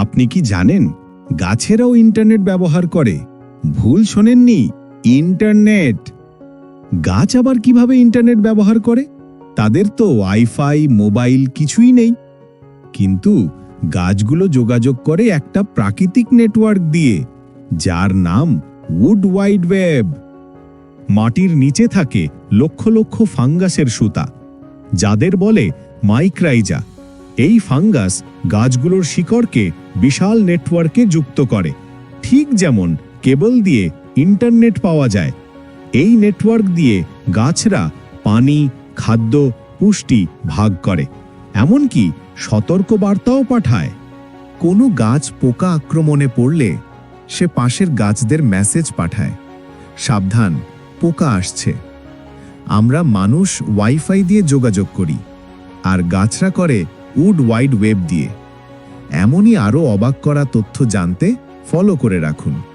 আপনি কি জানেন? গাছেরাও ইন্টারনেট ব্যবহার করে। ভুল শোনেননি? ইন্টারনেট। গাছ আবার কীভাবে ইন্টারনেট ব্যবহার করে? তাদের তো ওয়াইফাই, মোবাইল কিছুই নেই। কিন্তু গাছগুলো যোগাযোগ করে একটা প্রাকৃতিক নেটওয়ার্ক দিয়ে, যার নাম উড ওয়াইড ওয়েব মাটির নিচে থাকে লক্ষ লক্ষ ফাঙ্গাসের সুতা, যাদের বলে মাইক্রাইজা। এই ফাঙ্গাস গাছগুলোর শিকড়কে বিশাল নেটওয়ার্কে যুক্ত করে। ঠিক যেমন কেবল দিয়ে ইন্টারনেট পাওয়া যায়, এই নেটওয়ার্ক দিয়ে গাছরা পানি, খাদ্য, পুষ্টি ভাগ করে। এমনকি সতর্ক বার্তাও পাঠায়। কোনো গাছ পোকা আক্রমণে পড়লে সে পাশের গাছদের মেসেজ পাঠায়, সাবধান, পোকা আসছে। আমরা মানুষ ওয়াইফাই দিয়ে যোগাযোগ করি, আর গাছরা করে উড ওয়াইড ওয়েব দিয়ে। এমনই আরও অবাক করা তথ্য জানতে ফলো করে রাখুন।